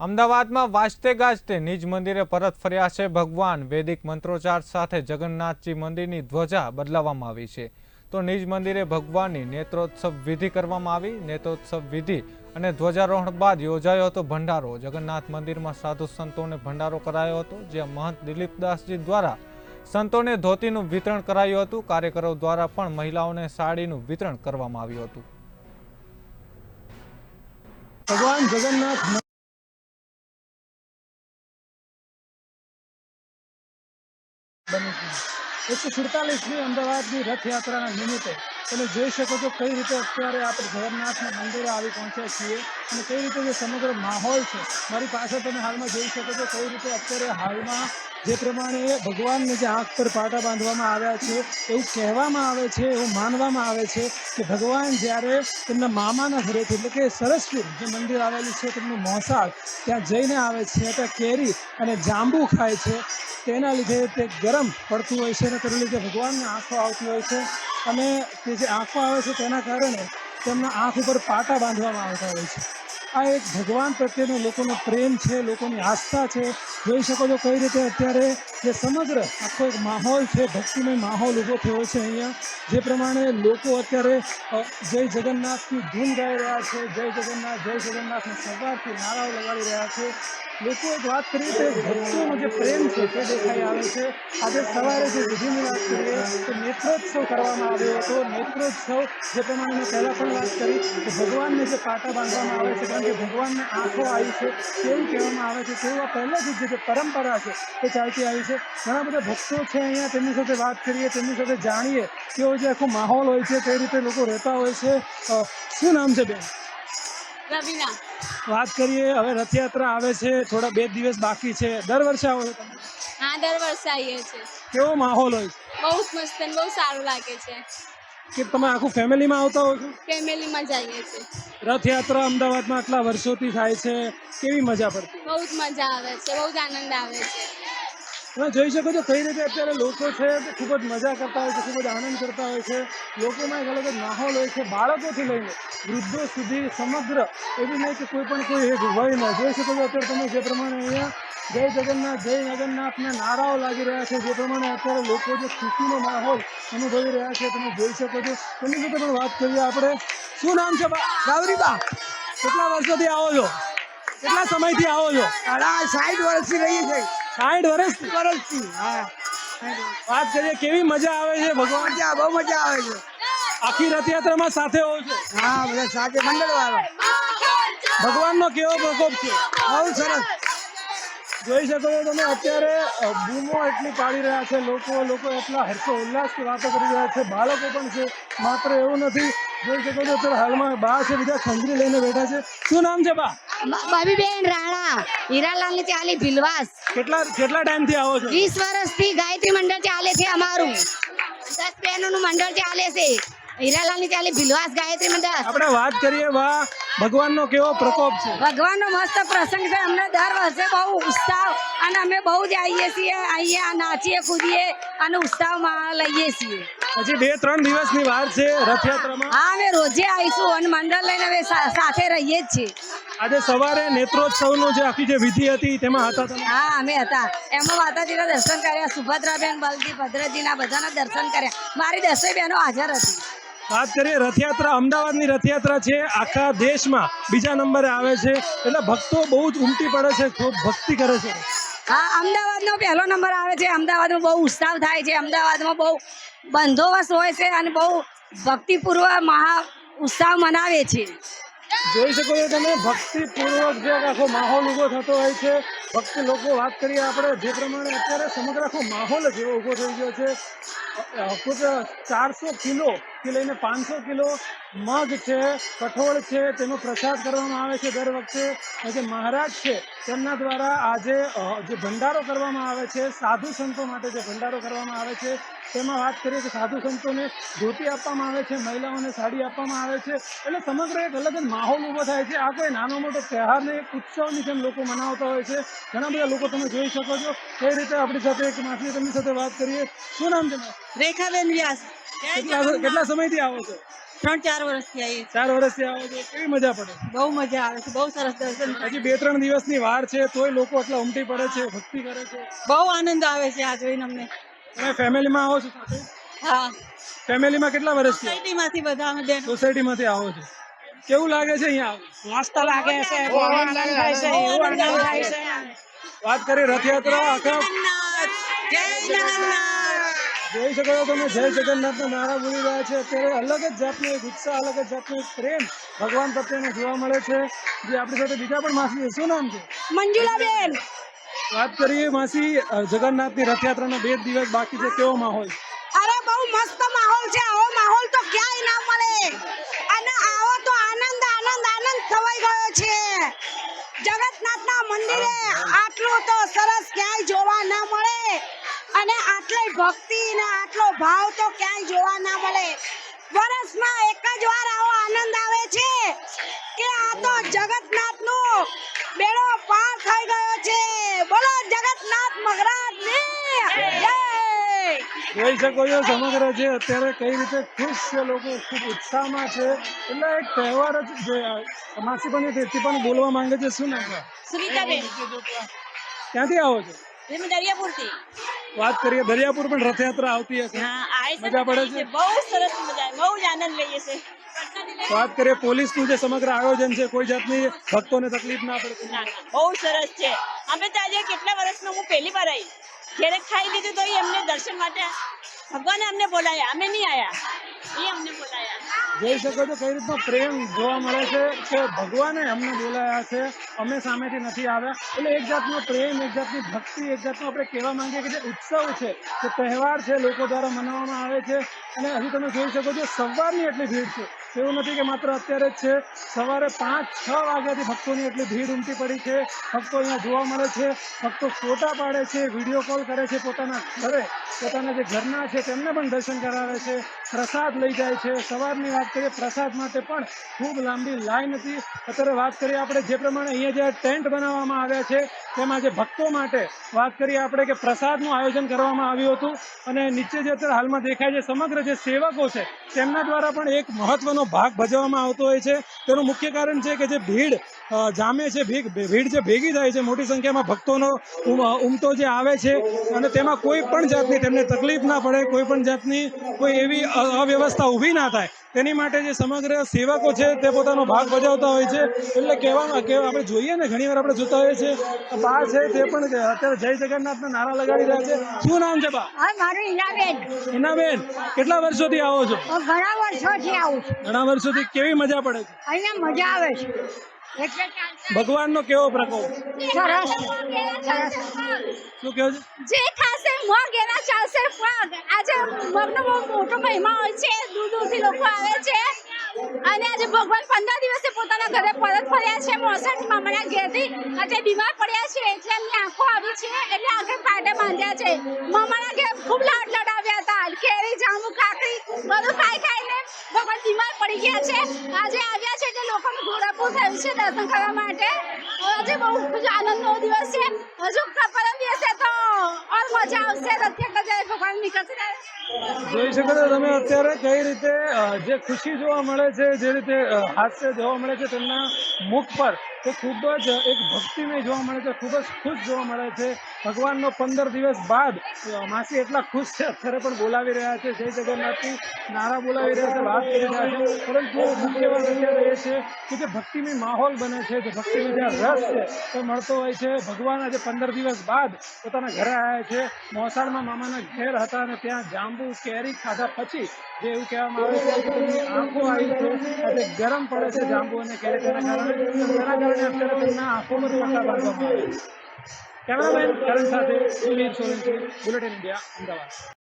અમદાવાદમાં વાજતે ગાજતે નિજ મંદિરે પરત ફર્યા છે ભગવાન. વૈદિક મંત્રોચ્ચાર સાથે જગન્નાથજી મંદિરની ધ્વજા બદલાવવામાં આવી છે. તો નિજ મંદિરે ભગવાનની નેત્રોત્સવ વિધિ કરવામાં આવી. નેત્રોત્સવ વિધિ અને ધ્વજારોહણ બાદ યોજાયો હતો ભંડારો. જગન્નાથ મંદિરમાં સાધુ સંતોને ભંડારો કરાયો હતો જ્યાં મહંત દિલીપદાસજી દ્વારા સંતોને ધોતીનું વિતરણ કરાયું હતું. કાર્યકરો દ્વારા પણ મહિલાઓને સાડીનું વિતરણ કરવામાં આવ્યું હતું. ભગવાન જગન્નાથ બની છે. એકસો સુડતાલીસમી અમદાવાદની રથયાત્રાના નિમિત્તે તમે જોઈ શકો છો કઈ રીતે અત્યારે આપણે જગન્નાથના મંદિરે આવી પહોંચ્યા છીએ અને કઈ રીતે જે સમગ્ર માહોલ છે. મારી પાસે તમે હાલમાં જોઈ શકો છો કઈ રીતે અત્યારે હાલમાં જે પ્રમાણે ભગવાનને જે આંખ પર પાટા બાંધવામાં આવ્યા છે, એવું કહેવામાં આવે છે, એવું માનવામાં આવે છે કે ભગવાન જ્યારે તેમના મામાના ઘરેથી એટલે કે સરસપુર જે મંદિર આવેલું છે, તેમનું મોસાળ ત્યાં જઈને આવે છે, ત્યાં કેરી અને જાંબુ ખાય છે. તેના લીધે તે ગરમ પડતું હોય છે અને તેના લીધે ભગવાનને આંખો આવતી હોય છે અને તે જે આંખો આવે છે તેના કારણે તેમના આંખ ઉપર પાટા બાંધવામાં આવતા હોય છે. આ એક ભગવાન પ્રત્યેનો લોકોનો પ્રેમ છે, લોકોની આસ્થા છે. જોઈ શકો છો કઈ રીતે અત્યારે જે સમગ્ર આખો એક માહોલ છે, ભક્તિમય માહોલ ઊભો થયો છે અહીંયા. જે પ્રમાણે લોકો અત્યારે જય જગન્નાથની ધૂન ગાઈ રહ્યા છે, જય જગન્નાથ, જય જગન્નાથની સવારથી નારાઓ લગાડી રહ્યા છે. લોકો એક વાત કરીએ તો ભક્તોનો જે પ્રેમ છે તે દેખાઈ આવે છે આજે સવારે જે વિધિની વાત કરીએ તો નેત્રોત્સવ કરવામાં આવ્યો હતો નેત્રોત્સવ જે પ્રમાણે મેં પહેલાં પણ વાત કરી કે ભગવાનને જે પાટા બાંધવામાં આવે છે કારણ કે ભગવાનને આંખો આવી છે તેવું કહેવામાં આવે છે તેવું આ પહેલેથી જ જે પરંપરા છે તે ચાલતી આવી છે ઘણા બધા ભક્તો છે અહીંયા તેમની સાથે વાત કરીએ તેમની સાથે જાણીએ કેવો જે આખો માહોલ હોય છે તે રીતે લોકો રહેતા હોય છે શું નામ છે બેન વાત કરીએ હવે રથયાત્રા આવે છે થોડા બે દિવસ બાકી છે. દર વર્ષે આવો છો તમે? હા દર વર્ષે આવીએ છીએ. કેવો માહોલ હોય બહુ જ મસ્ત અને બહુ સારું લાગે છે. કે તમે આખું ફેમિલીમાં આવતા હો છો? ફેમિલીમાં જઈએ છીએ. રથયાત્રા અમદાવાદમાં આટલા વર્ષોથી થાય છે. કેવી મજા પડતી બહુ જ મજા આવે છે બહુ જ આનંદ આવે છે. તમે જોઈ શકો છો કઈ રીતે અત્યારે લોકો છે તે ખૂબ જ મજા કરતા હોય છે ખૂબ જ આનંદ કરતા હોય છે. લોકોમાં એક અલગ જ માહોલ હોય છે બાળકોથી લઈને વૃદ્ધો સુધી સમગ્ર એવું નહીં કે કોઈ પણ કોઈ એક વયમાં. જોઈ શકો છો અત્યારે તમે જે પ્રમાણે અહીંયા જય જગન્નાથ જય જગન્નાથના નારાઓ લાગી રહ્યા છે જે પ્રમાણે અત્યારે લોકો જે ખુશીનો માહોલ અનુભવી રહ્યા છે તમે જોઈ શકો છો. તેની સાથે પણ વાત કરીએ આપણે. શું નામ છે બા? ગૌરીબા કેટલા વર્ષોથી આવો છો? કેટલા સમયથી આવો છો? સાઠ વર્ષથી રહીએ છે સાઠ વર્ષ વર્ષથી હા વાત કરીએ કેવી મજા આવે છે ભગવાન? મજા બહુ મજા આવે છે. આખી રથયાત્રામાં સાથે હોવ છો? હા બધા સાથે મંડળ વાળો. ભગવાનનો કેવો પ્રકોપ છે? બહુ સરસ. જોઈ શકો છો તમે અત્યારે બૂમો એટલી પાડી રહ્યા છે લોકો લોકો એટલા હર્ષો ઉલ્લાસથી વાતો કરી રહ્યા છે બાળકો પણ છે માત્ર એવું નથી જોઈ શકો છો અત્યારે હાલમાં બા છે બીજા ખંજરી લઈને બેઠા છે. શું નામ છે બા? બબીબેન રાણા હીરાલાલની ચાલી ભીલવાસ. કેટલા કેટલા ટાઈમથી આવો છો? વીસ વર્ષથી ગાયત્રી મંડળ ચાલે છે અમારું. દસ બહેનોનું મંડળ ચાલે છે. હીરાલાલની ચાલી ભીલવાસ ગાયત્રી મંડળ. આપણે વાત કરીએ બા ભગવાનનો કેવો પ્રકોપ છે. ભગવાનનો મસ્ત પ્રસંગ છે. અમને દર વર્ષે બહુ ઉત્સાહ અને અમે બહુ જ આવીએ છીએ અહીંયા નાચીએ કૂદીએ અને ઉત્સાહમાં લઈએ છીએ. હજી બે ત્રણ દિવસની વાર છે રથયાત્રામાં. હા અમે રોજે આવીશું અને મંડળ લઈને અમે સાથે રહીએ જ છીએ. આજે સવારે નેત્રોત્સવનું જે આખી જે વિધિ હતી તેમાં હતા તમે? હા અમે હતા. એમાં માતાજીના દર્શન કર્યા સુભદ્રાબેન બલજી ભદ્રજીના બધાના દર્શન કર્યા. મારી દસે બહેનો હાજર હતી. વાત કરીએ રથયાત્રા અમદાવાદની રથયાત્રા છે આખા દેશમાં બીજા નંબરે આવે છે. એટલે ભક્તો બહુ જ ઉમટી પડે છે ખૂબ ભક્તિ કરે છે. હા, અમદાવાદનો પહેલો નંબર આવે છે. અમદાવાદમાં બહુ ઉત્સાહ થાય છે. અમદાવાદમાં બહુ બંદોબસ્ત હોય છે અને બહુ ભક્તિપૂર્વક મહા ઉત્સાહ મનાવે છે. જોઈ શકો છો તમે, ભક્તિપૂર્વક જે આખો માહોલ ઊભો થતો હોય છે. ભક્તિ લોકો, વાત કરીએ આપણે, જે પ્રમાણે અત્યારે સમગ્ર આખો માહોલ જ એવો ઊભો થઈ ગયો છે. ચારસો કિલો થી લઈને પાંચસો કિલો મગ છે કઠોળ છે તેનો પ્રસાદ કરવામાં આવે છે દર વખતે. જે મહારાજ છે તેમના દ્વારા આજે જે ભંડારો કરવામાં આવે છે સાધુ સંતો માટે જે ભંડારો કરવામાં આવે છે તેમાં વાત કરીએ કે સાધુ સંતોને ધોતી આપવામાં આવે છે મહિલાઓને સાડી આપવામાં આવે છે. એટલે સમગ્ર એક અલગ જ માહોલ ઊભો થાય છે. આ કોઈ નાનો મોટો તહેવાર ને એક ઉત્સવની જેમ લોકો મનાવતા હોય છે. ઘણા બધા લોકો તમે જોઈ શકો છો. કઈ રીતે આપણી સાથે એક માસી તેમની સાથે વાત કરીએ. શું નામ છે રેખાબેન વ્યાસ. કેટલા સમયથી આવો છો? ત્રણ ચાર વર્ષથી આવી ચાર વર્ષથી આવો છો. કેવી મજા પડે? બહુ મજા આવે છે. બહુ સરસ દર્શન હજી બે ત્રણ દિવસની વાર છે તોય લોકો આટલા ઉમટી પડે છે ભક્તિ કરે છે. બહુ આનંદ આવે છે આ જોઈને અમને. તમે ફેમિલીમાં આવો છો સાથે? હા. ફેમિલીમાં કેટલા વર્ષ સોસાયટીમાંથી બધા અમે બેન સોસાયટીમાંથી આવો છો. કેવું લાગે છે અહીંયા? મસ્ત લાગે છે. બહુ આનંદ થાય છે. એવું આનંદ થાય છે. વાત કરી રથયાત્રા આખા જય જગન્નાથ. જોઈ શકો છો તમે જય જગન્નાથના નારા બોલી રહ્યા છે. અત્યારે અલગ જ જાતનો એક ઉત્સાહ અલગ જ જાતનો એક પ્રેમ ભગવાન પ્રત્યેનો જોવા મળે છે. જે આપણી સાથે બીજા પણ માસી છે. શું નામ છે? મંજુલાબેન. વાત કરીએ માસી અ, જગન્નાથની રથયાત્રાના બે દિવસ બાકી છે. કેવો માહોલ? અરે બહુ મસ્ત માહોલ છે. આવો માહોલ તો ક્યાંય ના મળે. અને આવો તો આનંદ આનંદ આનંદ થવાઈ ગયો છે. જગન્નાથના મંદિરે આટલું તો સરસ ક્યાંય જોવા ના મળે. અને આટલી ભક્તિ ને આટલો ભાવ તો ક્યાંય જોવા ના મળે. વર્ષમાં એક જ વાર આવો આનંદ આવે છે કે આ તો નો બેડો પાર થઈ ગયો છે. બોલો જગતનાથ મહારાજની જય. જોઈ શકો છો સમગ્ર છે અત્યારે કઈ રીતે ખુશ છે લોકો? ખૂબ ઉત્સાહમાં છે. એટલે એક તહેવાર જ જે માસી પણ તેથી પણ બોલવા માંગે છે. શું નામ સુનીતાબેન. ક્યાંથી આવો છો? દરિયાપુરથી વાત કરીએ દરિયાપુર પણ રથયાત્રા આવતી હશે. મજા પડે છે? બહુ સરસ મજા બહુ જ આનંદ લઈએ છે વાત કરીએ પોલીસનું જે સમગ્ર આયોજન છે કોઈ જાતની ભક્તોને તકલીફ ના પડે. ના, ના, બહુ સરસ છે. અમે તો આજે કેટલા વર્ષમાં હું પહેલી વાર આવી જ્યારે ખાઈ લીધું તો એમને દર્શન માટે ભગવાને અમને બોલાયા અમે નહીં આયા. જોઈ શકો છો કઈ રીતનો પ્રેમ જોવા મળે છે કે ભગવાને અમને બોલાયા છે? અમે સામેથી નથી આવ્યા. એટલે એક જાતનો પ્રેમ, એક જાતની ભક્તિ, એક જાતનો આપણે કહેવા માંગીએ કે જે ઉત્સવ છે, જે તહેવાર છે, લોકો દ્વારા મનાવવામાં આવે છે. અને હજી તમે જોઈ શકો છો, સવારની એટલી ભીડ છે. એવું નથી કે માત્ર અત્યારે જ છે. સવારે પાંચ, છ વાગ્યાથી ભક્તોની એટલી ભીડ ઉમટી પડી છે. ભક્તો અહીંયા જોવા મળે છે. ભક્તો ફોટા પાડે છે, વીડિયો કોલ કરે છે પોતાના ઘરે. પોતાના જે ઘરના છે તેમને પણ દર્શન કરાવે છે. પ્રસાદ લઈ જાય છે. સવારની વાત કરીએ, પ્રસાદ માટે પણ ખૂબ લાંબી લાઈન હતી. અત્યારે વાત કરીએ આપણે જે પ્રમાણે અહીંયા જે ટેન્ટ બનાવવામાં આવ્યા છે, તેમાં જે ભક્તો માટે વાત કરીએ આપણે કે પ્રસાદનું આયોજન કરવામાં આવ્યું હતું. અને નીચે જે અત્યારે હાલમાં દેખાય છે, સમગ્ર જે સેવકો છે, તેમના દ્વારા પણ એક મહત્વનો ભાગ ભજવવામાં આવતો હોય છે. તેનું મુખ્ય કારણ છે કે જે ભીડ જામે છે ભીડ જે ભેગી થાય છે, મોટી સંખ્યામાં ભક્તોનો ઉમ- ઉમટો જે આવે છે અને તેમાં કોઈ પણ જાતની તેમને તકલીફ ના પડે, કોઈ પણ જાતની કોઈ એવી અવ્યવસ્થા ઊભી ના થાય તેની માટે જે સમગ્ર સેવકો છે તે પોતાનો ભાગ ભજવતા હોય છે. એટલે કહેવામાં કે આપણે જોઈએ ને ઘણીવાર આપણે જોતા હોઈએ છીએ બા છે તે પણ અત્યારે જય જગન્નાથના નારા લગાડી રહ્યા છે. શું નામ છે બા? મારું ઈનાબેન. હિનાબેન કેટલા વર્ષોથી આવો છો? ઘણા વર્ષોથી આવું ઘણા વર્ષોથી કેવી મજા પડે છે? અહીંયા મજા આવે છે. ભગવાનનો કેવો પ્રકોપ? સરસ. સરસ શું કહો છો? જે ખાસે મગ એના ચાલશે પગ આજે મગનો બહુ મોટો મહિમા હોય છે. દૂર દૂરથી લોકો આવે છે. અને આજે ભગવાન પંદર દિવસે પોતાના ઘરે પરત ફર્યા છે. મોસાથી મામાના ઘેરથી અને બીમાર પડ્યા છે. એટલે એમની આંખો આવી છે. એટલે આંખે પાટે બાંધ્યા છે. મામાના ઘેર ખૂબ લાડ લડાવ્યા હતા. કેરી જાંબુ કાકડી બધું ખાઈ ખાઈને ભગવાન બીમાર પડી ગયા છે. આજે આવ્યા છે એટલે લોકોનું ઘોડાપુર થયું છે દર્શન કરવા માટે. આજે બહુ જ આનંદનો દિવસ છે. હજુ પરમ દિવસે તો ઓર મજા આવશે. રથયાત્રા જ્યારે ભગવાન નીકળશે જોઈ શકો છો તમે અત્યારે કઈ રીતે જે ખુશી જોવા મળે છે, જે રીતે હાસ્ય જોવા મળે છે તેમના મુખ પર તે ખૂબ જ એક ભક્તિમય જોવા મળે છે, ખૂબ જ ખુશ જોવા મળે છે. ભગવાનનો પંદર દિવસ બાદ માસી એટલા ખુશ છે, અત્યારે પણ બોલાવી રહ્યા છે, જય જગન્નાથની નારા બોલાવી રહ્યા છે, વાત કરી રહ્યા છે. પરંતુ મુખ્ય વાત અત્યારે એ છે કે જે ભક્તિમય માહોલ બને છે, જે ભક્તિમય જે રસ છે, તે મળતો હોય છે. ભગવાન આજે પંદર દિવસ બાદ પોતાના ઘરે આવ્યા છે. મોસાળમાં મામાના ઘેર હતા અને ત્યાં જાંબુ, કેરી ખાધા પછી જે એવું કહેવામાં આવે છે આંખો આવી છે આજે ગરમ પડે છે જાંબુ અને કેરી તેના કારણે અત્યારે તેમના બાંધવામાં આવે છે? કેમેરામેન કરણ સાથે સુનીલ સોલંકી બુલેટિન ઇન્ડિયા અમદાવાદ.